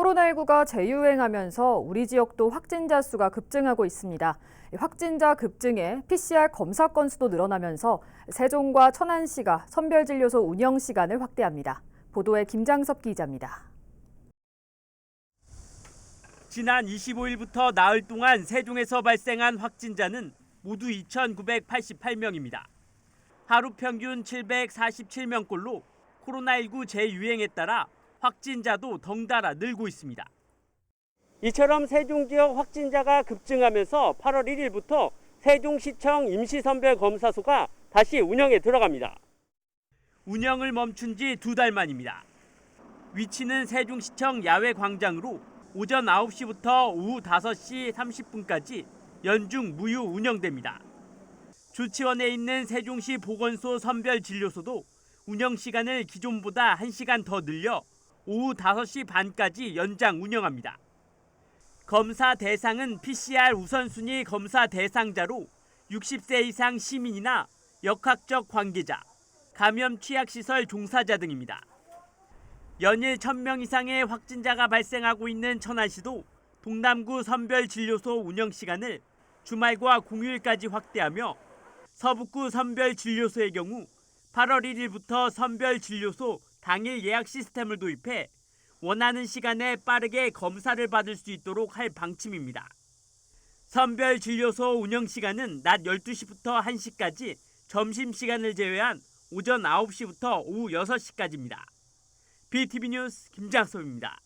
코로나19가 재유행하면서 우리 지역도 확진자 수가 급증하고 있습니다. 확진자 급증에 PCR 검사 건수도 늘어나면서 세종과 천안시가 선별진료소 운영 시간을 확대합니다. 보도에 김장섭 기자입니다. 지난 25일부터 나흘 동안 세종에서 발생한 확진자는 모두 2,988명입니다. 하루 평균 747명꼴로 코로나19 재유행에 따라 확진자도 덩달아 늘고 있습니다. 이처럼 세종 지역 확진자가 급증하면서 8월 1일부터 세종시청 임시선별검사소가 다시 운영에 들어갑니다. 운영을 멈춘 지 두 달 만입니다. 위치는 세종시청 야외 광장으로 오전 9시부터 오후 5시 30분까지 연중 무휴 운영됩니다. 주치원에 있는 세종시 보건소 선별진료소도 운영 시간을 기존보다 1시간 더 늘려 오후 5시 반까지 연장 운영합니다. 검사 대상은 PCR 우선순위 검사 대상자로 60세 이상 시민이나 역학적 관계자, 감염 취약시설 종사자 등입니다. 연일 1000명 이상의 확진자가 발생하고 있는 천안시도 동남구 선별진료소 운영 시간을 주말과 공휴일까지 확대하며 서북구 선별진료소의 경우 8월 1일부터 선별진료소 당일 예약 시스템을 도입해 원하는 시간에 빠르게 검사를 받을 수 있도록 할 방침입니다. 선별 진료소 운영 시간은 낮 12시부터 1시까지 점심 시간을 제외한 오전 9시부터 오후 6시까지입니다. BTV 뉴스 김장섭입니다.